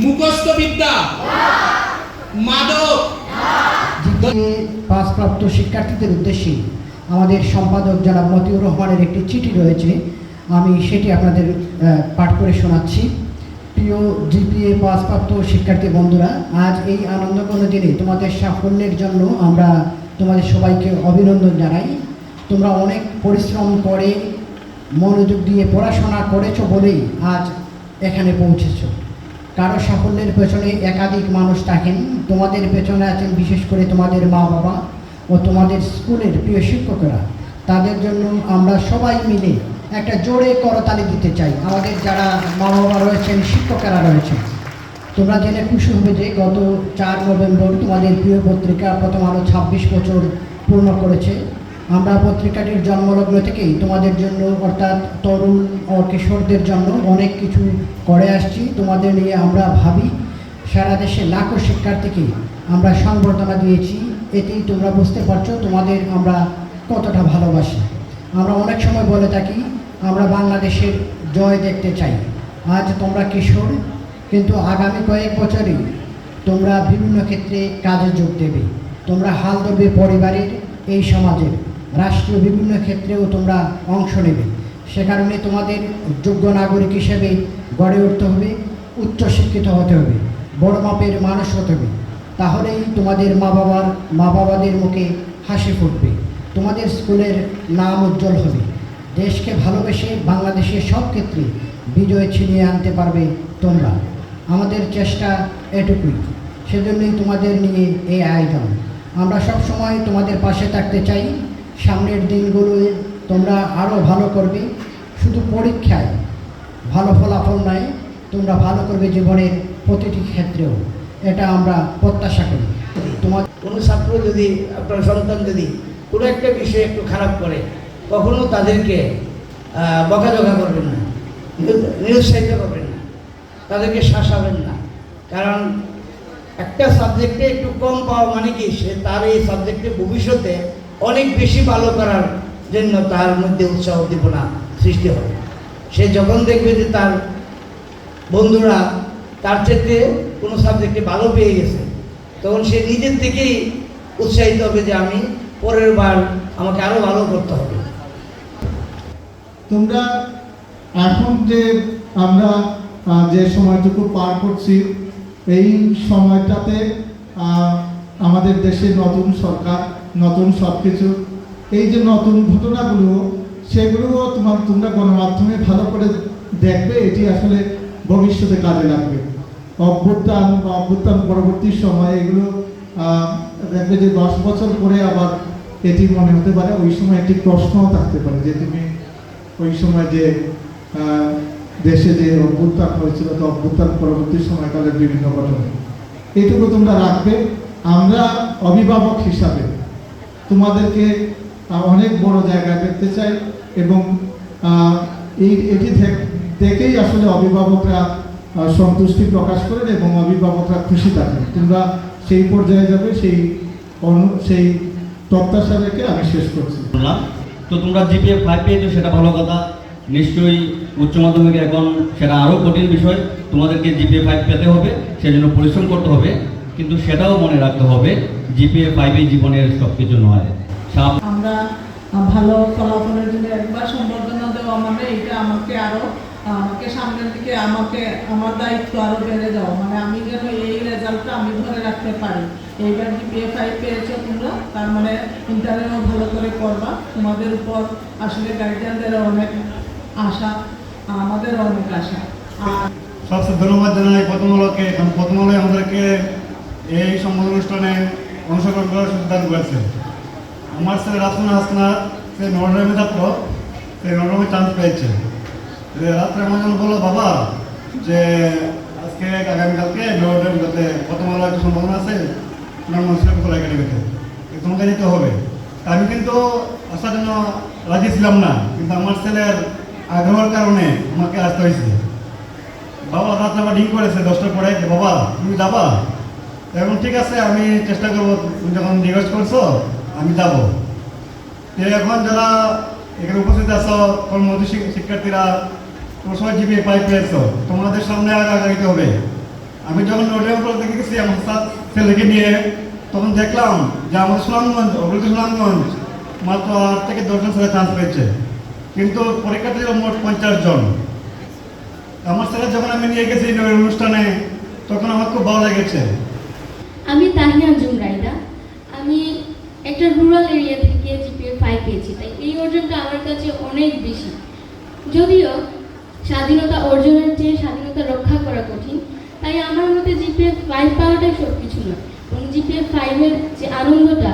মুখস্থ বিদ্যা মাদক শিক্ষার্থীদের উদ্দেশ্যে আমাদের সম্পাদক যারা মতিউর রহমানের একটি চিঠি রয়েছে, আমি সেটি আপনাদের পাঠ করে শোনাচ্ছি। প্রিয় জিপিএ পাসপ্রাপ্ত শিক্ষার্থী বন্ধুরা, আজ এই আনন্দপূর্ণ দিনে তোমাদের সাফল্যের জন্য আমরা তোমাদের সবাইকে অভিনন্দন জানাই। তোমরা অনেক পরিশ্রম করে, মনোযোগ দিয়ে পড়াশোনা করেছ বলেই আজ এখানে পৌঁছেছো। কারও সাফল্যের পেছনে একাধিক মানুষ থাকেন, তোমাদের পেছনে আছেন বিশেষ করে তোমাদের মা বাবা ও তোমাদের স্কুলের প্রিয় শিক্ষকরা। তাদের জন্য আমরা সবাই মিলে একটা জোরে করতালি দিতে চাই। আমাদের যারা মা বাবা রয়েছেন, শিক্ষকেরা রয়েছেন, তোমরা জেনে খুশি হবে যে গত চার নভেম্বর তোমাদের প্রিয় পত্রিকা প্রথম আলো ছাব্বিশ বছর পূর্ণ করেছে। আমরা পত্রিকাটির জন্মলগ্ন থেকেই তোমাদের জন্য, অর্থাৎ তরুণ ও কিশোরদের জন্য অনেক কিছু করে আসছি। তোমাদের নিয়ে আমরা ভাবি, সারা দেশে লাখো শিক্ষার্থীকে আমরা সংবর্ধনা দিয়েছি। এতেই তোমরা বুঝতে পারছ তোমাদের আমরা কতটা ভালোবাসি। আমরা অনেক সময় বলে থাকি, আমরা বাংলাদেশের জয় দেখতে চাই। আজ তোমরা কিশোর, কিন্তু আগামী কয়েক বছরই তোমরা বিভিন্ন ক্ষেত্রে কাজে যোগ দেবে। তোমরা হাল ধরবে পরিবারের, এই সমাজের। রাষ্ট্রীয় বিভিন্ন ক্ষেত্রেও তোমরা অংশ নেবে। সে কারণে তোমাদের যোগ্য নাগরিক হিসেবে গড়ে উঠতে হবে, উচ্চশিক্ষিত হতে হবে, বড় মাপের মানুষ হতে হবে। তাহলেই তোমাদের মা বাবার, মা বাবাদের মুখে হাসি ফুটবে। তোমাদের স্কুলের নাম উজ্জ্বল হবে। দেশকে ভালোবেসে বাংলাদেশের সব ক্ষেত্রে বিজয় ছিনিয়ে আনতে পারবে তোমরা। আমাদের চেষ্টা এটুকুই। সেজন্যই তোমাদের নিয়ে এই আয়োজন। আমরা সব সময় তোমাদের পাশে থাকতে চাই। সামনের দিনগুলোয় তোমরা আরও ভালো করবে। শুধু পরীক্ষায় ভালো ফলাফল নয়, তোমরা ভালো করবে জীবনের প্রতিটি ক্ষেত্রেও। এটা আমরা প্রত্যাশা করি। তোমার কোনো ছাত্র যদি, আপনার সন্তান যদি কোনো একটা বিষয়ে একটু খারাপ করে, কখনো তাদেরকে বকাঝকা করবেন না নিরু- নিরুৎসাহিত করবেন না। তাদেরকে শাসাবেন না। কারণ একটা সাবজেক্টে একটু কম পাওয়া মানে কি? সে তার এই সাবজেক্টে ভবিষ্যতে অনেক বেশি ভালো করার জন্য তার মধ্যে উৎসাহ উদ্দীপনা সৃষ্টি হবে সে যখন দেখবে যে তার বন্ধুরা তার ক্ষেত্রে কোনো সাবজেক্টে ভালো পেয়ে গেছে, তখন সে নিজের থেকেই উৎসাহিত হবে যে আমি পরের বার আমাকে আরও ভালো করতে হবে। তোমরা এখন যে আমরা যে সময়টুকু পার করছি, এই সময়টাতে আমাদের দেশে নতুন সরকার নতুন সব কিছু এই যে নতুন ঘটনাগুলো, সেগুলোও তোমার, তোমরা গণমাধ্যমে ভালো করে দেখবে, এটি আসলে ভবিষ্যতে কাজে লাগবে। অভ্যুত্থান বা অভ্যুত্থান পরবর্তী সময় এগুলো দেখবে যে দশ বছর পরে আবার এটি মনে হতে পারে, ওই সময় একটি প্রশ্নও থাকতে পারে যে তুমি ওই সময় যে দেশে যে অভ্যুত্থান হয়েছিল, তো অভ্যুত্থান পরবর্তী সময়কালের বিভিন্ন ঘটনা। এটুকু তোমরা রাখবে। আমরা অভিভাবক হিসাবে তোমাদেরকে অনেক বড় জায়গায় দেখতে চাই এবং এই, এটি দেখেই আসলে অভিভাবকরা সন্তুষ্টি প্রকাশ করেন এবং অভিভাবকরা খুশি থাকেন। তোমরা সেই পর্যায়ে যাবে, সেই সেই প্রত্যাশা আমি শেষ করছি। তো তোমরা জিপিএ ফাইভ পেয়েছ, সেটা ভালো কথা। নিশ্চয়ই উচ্চ মাধ্যমিকে এখন সেটা আরও কঠিন বিষয়। তোমাদেরকে জিপিএ ফাইভ পেতে হবে, সেজন্য পরিশ্রম করতে হবে। কিন্তু সেটাও মনে রাখতে হবে জিপিএ ফাইভই জীবনের সব কিছু নয় আমরা ভালো ফলাফলের জন্য একবার সম্বর্ধনা দেওয়া মানে এটা আমাকে আরও আমাকে সামনের দিকে আমাকে আমার দায়িত্ব আরও বেড়ে মানে আমি যেন এই রেজাল্টটা আমি ধরে রাখতে পারি। এইবার জিপিএ ফাইভ পেয়েছ তোমরা তার মানে ইন্টারভিউ ভালো করে করবা তোমাদের উপর আসলে গার্জিয়ানদের অনেক আশা আমাদের অনেক আশা। আর সবচেয়ে ধন্যবাদ জানাই প্রথম আলোকে কারণ প্রথম আলোয় আমাদেরকে এই সম্মান অনুষ্ঠানে অংশগ্রহণ করার সুযোগ করেছে। আমার ছেলে রাসুন হাসনা সে নরডামে ছাত্র, সে নরমে চান্স পেয়েছে। রাত্রে আমার জন্য বলল, বাবা, যে আজকে, আগামীকালকে নরডাম যাতে প্রথম আলো একটা সম্ভাবনা আছে মানুষের খোলা একাডেমিতে তোমাকে যেতে হবে। আমি কিন্তু আসার জন্য রাজি ছিলাম না, কিন্তু আমার ছেলের আগ্রহের কারণে আমাকে আসতে হয়েছে। বাবা রাত্রে আবার ডিং করেছে দশটার পরে যে বাবা, তুমি যাবা? এখন ঠিক আছে, আমি চেষ্টা করব, তুমি যখন রিকোয়েস্ট করছ, আমি যাব। এখন যারা এখানে উপস্থিত আছো শিক- শিক্ষার্থীরা, তোমার সবাই জিপে পাই পেয়েছ তোমাদের সামনে আর আগাইতে হবে। আমি যখন উপর দেখে গেছি, আমার সাথ ছেলেকে নিয়ে, তখন দেখলাম যে আমাদের সুনামগঞ্জ অগ্রগতি সুনামগঞ্জ, মাত্র আট থেকে দশজন ছেলে চান্স পেয়েছে। কিন্তু পরীক্ষার্থী ছিল মোট পঞ্চাশ জন। আমার ছেলে যখন আমি নিয়ে গেছি অনুষ্ঠানে, তখন আমার খুব ভালো লেগেছে। আমি তাহিয়া জুম রাইদা আমি একটা রুরাল এরিয়া থেকে জিপিএ ফাইভ পেয়েছি। তাই এই অর্জনটা আমার কাছে অনেক বেশি। যদিও স্বাধীনতা অর্জনের চেয়ে স্বাধীনতা রক্ষা করা কঠিন, তাই আমার মতে জিপিএ ফাইভ পাওয়াটাই সব কিছু নয়। এবং জিপিএ ফাইভের যে আনন্দটা